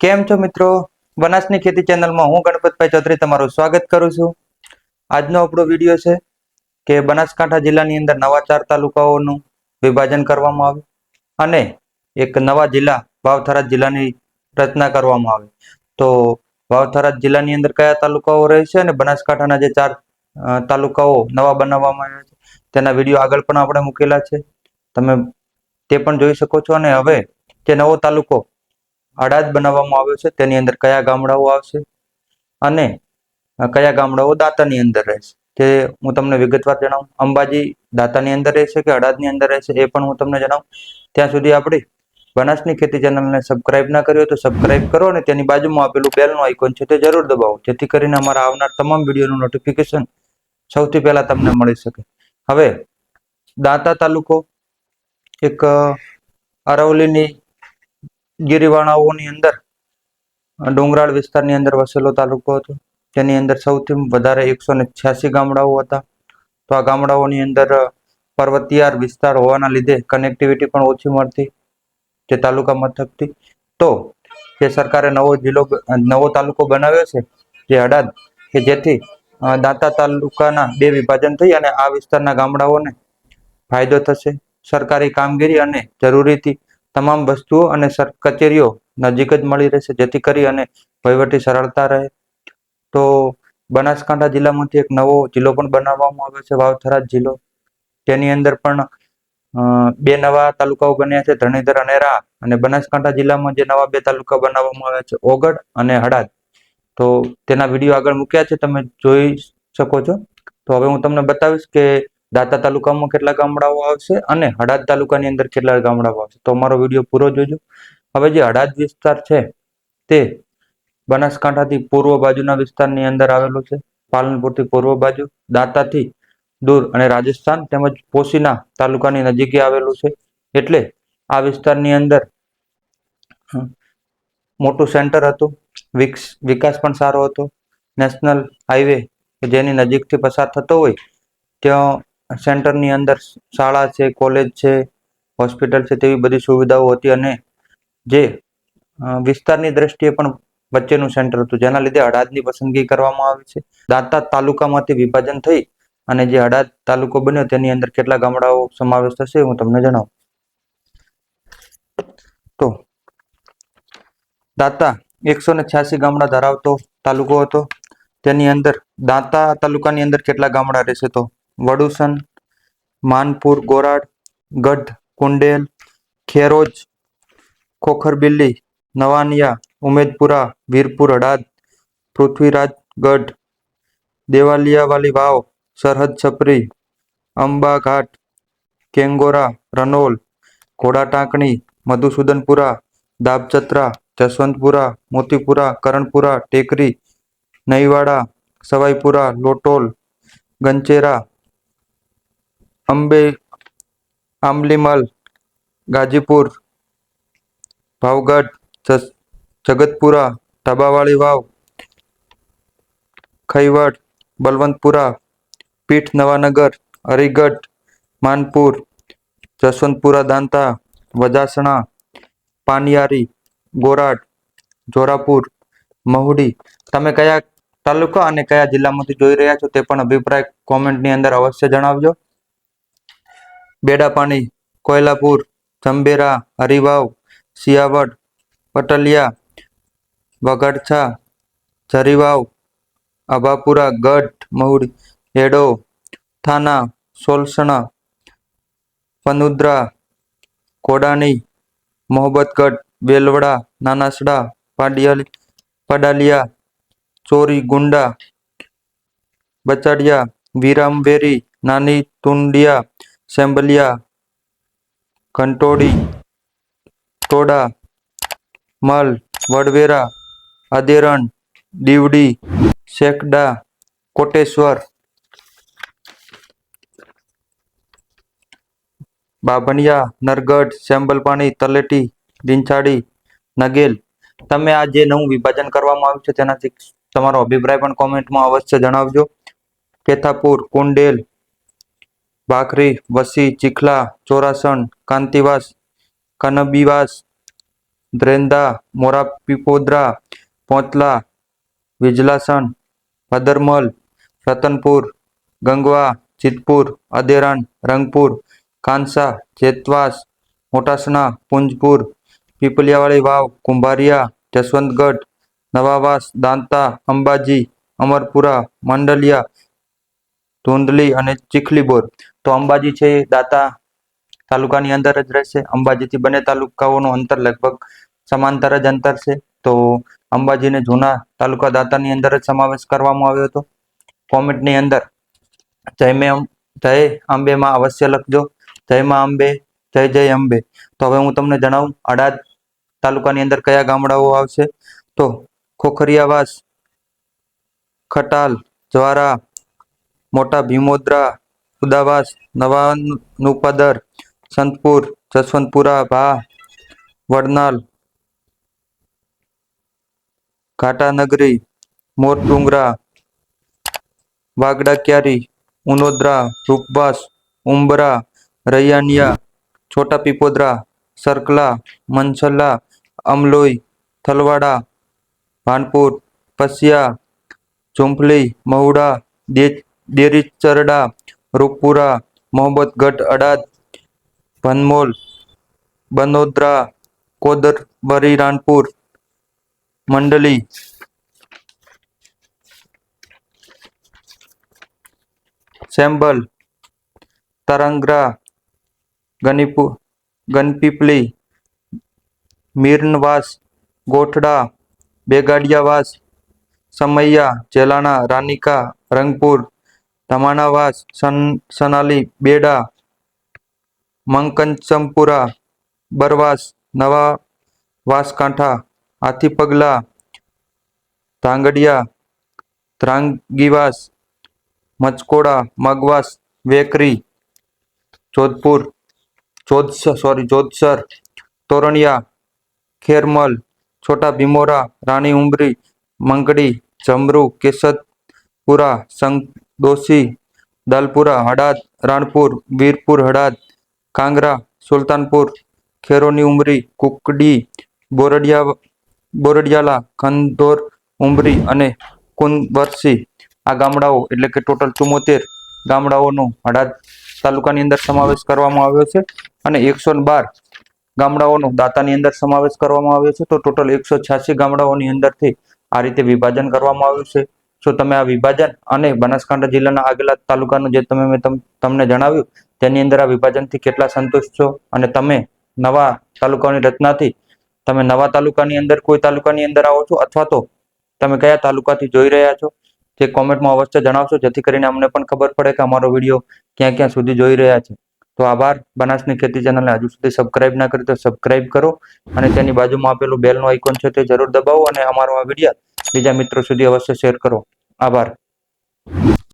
કેમ છો મિત્રો? બનાસની ખેતી ચેનલમાં હું ગણપતભાઈ ચૌધરી તમારું સ્વાગત કરું છું. આજનો આપણો વીડિયો છે કે બનાસકાંઠા જિલ્લાની અંદર નવા ચાર તાલુકાઓનું વિભાજન કરવામાં આવે અને એક નવા જિલ્લા, વાવથરા જિલ્લાની રચના કરવામાં આવે. તો વાવથરા જિલ્લાની અંદર કયા તાલુકાઓ રહે છે અને બનાસકાંઠાના જે ચાર તાલુકાઓ નવા બનાવવામાં આવ્યા છે તેના વીડિયો આગળ પણ આપણે મૂકેલા છે. તમે તે પણ જોઈ શકો છો અને હવે જે નવો તાલુકો અડાદ બનાવવામાં આવ્યો છે. તેની અંદર કયા ગામડાઓ આવશે અને કયા ગામડાઓ દાંતાની અંદર રહેશે? તે હું તમને વિગતવાર જણાવું? અંબાજી દાંતાની અંદર રહેશે કે અડાદની અંદર રહેશે એ પણ હું તમને જણાવું? ત્યાં સુધી આપણી બનાસની ખેતી ચેનલને સબસ્ક્રાઇબ ના કર્યો તો સબસ્ક્રાઇબ કરો અને તેની બાજુમાં આપેલું બેલનું આઇકોન છે તે જરૂર દબાવો. જેથી કરીને અમારા આવનાર તમામ વિડીયોનું નોટિફિકેશન સૌથી પહેલા તમને મળી શકે. હવે દાંતા તાલુકો એક અ, અરવલ્લીની ગિરિવાણાઓની અંદર, ડુંગરાળ વિસ્તારની અંદર વસેલો તાલુકો હતો. તેની અંદર સૌથી વધારે એકસો ને છ્યાસી ગામડાઓ હતા. તો આ ગામડાઓની અંદર પર્વતીયાર વિસ્તાર હોવાના લીધે કનેક્ટિવિટી પણ ઓછી મળતી, જે તાલુકા મથકથી. તો, જે સરકારે નવો જિલ્લો, નવો તાલુકો બનાવ્યો છે, જે હડાદ કે જેથી દાંતા તાલુકાના બે વિભાજન થઈ અને આ વિસ્તારના ગામડાઓને ફાયદો થશે. સરકારી કામગીરી અને જરૂરીથી તમામ વસ્તુઓ અને કચેરીઓ નજીક જ મળી રહેશે, જેથી કરી અને વહીવટી સરળતા રહે. તો બનાસકાંઠા જિલ્લામાંથી એક નવો જિલ્લો પણ બનાવવામાં આવ્યો છે, વાવથરા જિલ્લો. તેની અંદર પણ બે નવા તાલુકાઓ બન્યા છે ધરણીધર અને રા. અને બનાસકાંઠા જિલ્લામાં જે નવા બે તાલુકા બનાવવામાં આવ્યા છે ઓગડ અને હડાદ તો તેના વીડિયો આગળ મૂક્યા છે, તમે જોઈ શકો છો. તો હવે હું તમને બતાવીશ કે દાંતા તાલુકામાં કેટલા ગામડાઓ આવશે અને હડાદ તાલુકાની અંદર કેટલા ગામડાઓ આવશે? તો અમારો વીડિયો પૂરો જોજો. હવે જે હડાદ વિસ્તાર છે, તે બનાસકાંઠાથી પૂર્વ બાજુના વિસ્તારની અંદર આવેલો છે. પાલનપુરથી પૂર્વ બાજુ, દાંતાથી દૂર અને રાજસ્થાન તેમજ પોશીના તાલુકાની નજીકે આવેલું છે. એટલે આ વિસ્તારની અંદર મોટું સેન્ટર હતું, વિકસ, વિકાસ પણ સારો હતો. નેશનલ હાઈવે જેની નજીકથી પસાર થતો હોય, ત્યાં સેન્ટરની અંદર શાળા છે, કોલેજ છે, હોસ્પિટલ છે તેવી બધી સુવિધાઓ હતી અને જે વિસ્તારની દ્રષ્ટિએ પણ વચ્ચેનું સેન્ટર હતું. જેના લીધે હડાદની પસંદગી કરવામાં આવી છે. દાંતા તાલુકામાંથી વિભાજન થઈ અને જે હડાદ તાલુકો બન્યો તેની અંદર કેટલા ગામડાઓ સમાવેશ થશે હું તમને જણાવું. તો, દાંતા એકસો ને છ્યાસી ગામડા ધરાવતો તાલુકો હતો. તેની અંદર દાંતા તાલુકાની અંદર કેટલા ગામડા રહેશે તો વડુસન, માનપુર, ગોરાડ, ગઢ, કુંડેલ, ખેરોજ, ખોખરબિલ્લી, નવાનિયા, ઉમેદપુરા, વીરપુર હડાદ પૃથ્વીરાજગઢ દેવાલિયાવાલી વાવ, સરહદ છપરી અંબા ઘાટ કેંગોરા, રનોલ ઘોડા ટાંકણી મધુસૂદનપુરા દાબચત્રા જસવંતપુરા, મોતીપુરા, કરણપુરા, ટેકરી નઈવાડા સવાઈપુરા, લોટોલ, ગંચેરા અંબે આંબલીમલ ગાજીપુર ભાવગઢ જસ- જગતપુરા ઢાબાવાળી વાવ ખૈવડ બલવંતપુરા પીઠ નવાનગર હરિગઢ માનપુર જસવંતપુરા દાંતા વજાસણા પાનિયારી ગોરાડ જોરાપુર મહુડી તમે કયા તાલુકા અને કયા જિલ્લામાંથી જોઈ રહ્યા છો તે પણ અભિપ્રાય કોમેન્ટની અંદર અવશ્ય જણાવજો. બેડાપાણી, કોયલાપુર, જંબેરા, હરિવાવ, શિયાવડ, પટલિયા વઘડછા ઝરીવાવ અભાપુરા ગઢ, મહુડી, હેડો, થાના, સોલસણા, પનુદ્રા, કોડાણી મોહબ્બતગઢ વેલવડા, નાનાસડા, પાડિયાલી, પડાલિયા, ચોરી ગુંડા, બચાડિયા, વિરામવેરી, નાની તુંડિયા સેમ્બલિયા, ઘંટોડી, ટોડા, મલ, વડવેરા, અદેરણ, દીવડી, શેકડા, કોટેશ્વર. બાભણિયા, નરગઢ, સેમ્બલપાણી, તલેટી દિનછાડી નગેલ. તમે આ જે નવું વિભાજન કરવામાં આવ્યું છે તેનાથી તમારો અભિપ્રાય પણ કોમેન્ટમાં અવશ્ય જણાવજો. કેથાપુર, કુંડેલ ભાખરી, વસી, ચીખલા, ચોરાસણ, કાંતિવાસ, કનબીવાસ દ્રેન્દા મોરા પીપોદરા પોંતલા વિજલાસણ, ભદરમલ, રતનપુર, ગંગવા જીતપુર અદેરણ રંગપુર કાંસા જેતવાસ, મોટાસણા, પુંજપુર, પીપલિયાવાળી વાવ, કુંભારિયા, જસવંતગઢ, નવાવાસ, દાંતા, અંબાજી, અમરપુરા, મંડલિયા ધુંધલી અને ચીખલી બોર. તો અંબાજી છે દાતા તાલુકાની અંદર જ રહેશે. અંબાજીથી બંને તાલુકાઓનું અંતર લગભગ સમાંતર જ અંતર છે. તો અંબાજીને જૂના તાલુકા દાતાની અંદર જ સમાવેશ કરવામાં આવ્યો હતો. કોમેન્ટની અંદર, જય મેં જય અંબેમાં અવશ્ય લખજો. જય માં અંબે, જય જય અંબે. તો હવે હું તમને જણાવું, અડાદ તાલુકાની અંદર કયા ગામડાઓ આવશે? તો ખોખરિયાવાસ, ખટાલ, જ્વારા મોટા ભીમોદરા, ઉદાવાસ નવા નુપદર સંતપુર, જસવંતપુરા, ભા, વડનાલ, ઘાટાનગરી મોરડુંગરા વાગડા ક્યારી ઉનોદરા, રૂપવાસ, ઉંબરા, રૈયાનિયા છોટા પીપોદરા સરકલા મનસલા અમલોઈ, થલવાડા, ભાનપુર, પસિયા, ઝુંપલી, મહુડા દે- દેરીચરડા રૂપપુરા મોહબ્બતગઢ અડાદ, ભનમોલ, બનોદરા, કોદરબરી, રાનપુર, મંડલી. સેમ્બલ, તરંગરા, ગનીપુ, ગનપીપલી, મીરનવાસ, ગોઠડા, બેગાડિયાવાસ, સમૈયા, જેલાણા, રાનિકા, રંગપુર ધમાણાવાસ સન, સનાલી, બેડા મંકંચમપુરા બરવાસ, નવા વાસકાંઠા હાથીપગલા ધાંગડિયા, ધ્રાંગીવાસ મચકોડા મગવાસ, વેકરી, જોધપુર જોધસર સોરી, જોધસર, તોરણિયા, ખેરમલ, છોટા ભીમોરા, રાણી ઉમરી, મંગડી, જમરૂ કેસદપુરા સંગદોશી દાલપુરા હડાદ રાણપુર વીરપુર હડાદ કાંગરા સુલતાનપુર ખેરોની ઉમરી કુકડી બોરડિયા બોરડિયાલા ખંધોર ઉમરી અને કુંવરસી આ ગામડાઓ એટલે કે ટોટલ ચુમ્મોતેર ગામડાઓનો હડાદ તાલુકાની અંદર સમાવેશ કરવામાં આવ્યો છે અને એકસો બાર ગામડાઓનો દાતાની અંદર સમાવેશ કરવામાં આવ્યો છે. તો ટોટલ એકસો છ્યાસી ગામડાઓની અંદરથી આ રીતે વિભાજન કરવામાં આવ્યું છે. શું તમે આ વિભાજન અને બનાસકાંઠા જિલ્લાના આગલા તાલુકાનું જે તમે મેં તમ- તમને જણાવ્યું, તેની અંદર આ વિભાજનથી કેટલા સંતુષ્ટ છો? અને તમે નવા તાલુકાની રચનાથી, તમે નવા તાલુકાની અંદર, કોઈ તાલુકાની અંદર આવો છો? અથવા તો તમે કયા તાલુકાથી જોઈ રહ્યા છો? તે કોમેન્ટમાં અવશ્ય જણાવશો, જેથી કરીને અમને પણ ખબર પડે કે અમારો વીડિયો ક્યાં ક્યાં સુધી જોઈ રહ્યા છે. તો આભાર, બનાસની ખેતી ચેનલને હજુ સુધી સબસ્ક્રાઇબ ના કરી તો સબસ્ક્રાઇબ કરો. અને તેની બાજુમાં આપેલું બેલનો આઇકોન છે તે જરૂર દબાવો અને અમારો આ વીડિયો બીજા મિત્રો સુધી અવશ્ય શેર કરો. આભાર.